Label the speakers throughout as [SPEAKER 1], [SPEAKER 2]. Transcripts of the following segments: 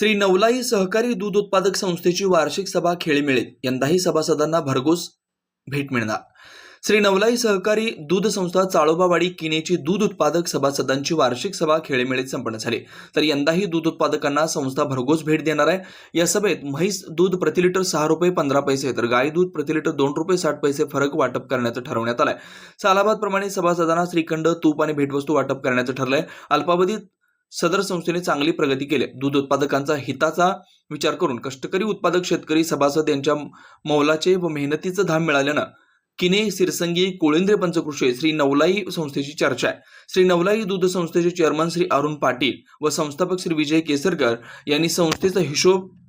[SPEAKER 1] श्री नवलाई सहकारी दूध उत्पादक संस्थेची वार्षिक सभा खेळीमेळीत यंदाही सभासदांना भरघोस भेट मिळणार. श्री नवलाई सहकारी दूध संस्था चाळोबावाडी किनेची दूध उत्पादक सभासदांची वार्षिक सभा खेळीमेळीत संपन्न झाली. तर यंदाही दूध उत्पादकांना संस्था भरघोस भेट देणार आहे. या सभेत म्हैस दूध प्रति लिटर सहा रुपये पंधरा पैसे तर गाय दूध प्रति लिटर दोन रुपये साठ पैसे फरक वाटप करण्याचं ठरवण्यात आलंय. आहे प्रमाणे सभासदांना श्रीखंड तूप आणि भेटवस्तू वाटप करण्याचं ठरलंय. अल्पावधीत सदर संस्थेने चांगली प्रगती केली. दूध उत्पादकांचा हिताचा विचार करून कष्टकरी उत्पादक शेतकरी सभासद यांच्या मौलाचे व मेहनतीचं धाम मिळाल्यानं किने सिरसंगी कोळिंद्रे पंचकृषी श्री नवलाई संस्थेची चर्चा आहे. श्री नवलाई दूध संस्थेचे चेअरमन श्री अरुण पाटील व संस्थापक श्री विजय केसरकर यांनी संस्थेचा हिशोब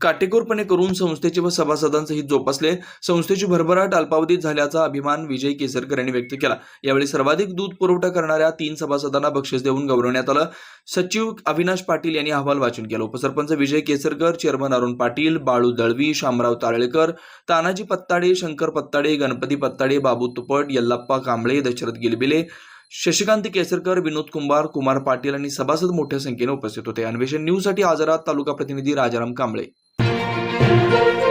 [SPEAKER 1] काटेकोरपणे करून संस्थेचे व सभासदांचं हित जोपासले. संस्थेची भरभराट अल्पावधीत झाल्याचा अभिमान विजय केसरकर यांनी व्यक्त केला. यावेळी सर्वाधिक दूध पुरवठा करणाऱ्या तीन सभासदांना बक्षीस देऊन गौरवण्यात आलं. सचिव अविनाश पाटील यांनी अहवाल वाचून केला. उपसरपंच विजय केसरकर चेअरमन अरुण पाटील बाळू दळवी शामराव तारळेकर तानाजी पत्ताडे शंकर पत्ताडे गणपती पत्ताडे बाबू तुपट यल्लाप्पा कांबळे दशरथ गिलबिले शशिकांत केसरकर विनोद कुंभार कुमार पाटील आणि सभासद मोठ्या संख्येने उपस्थित होते. अन्वेषण न्यूजसाठी आजारात तालुका प्रतिनिधी राजाराम कांबळे. thank you.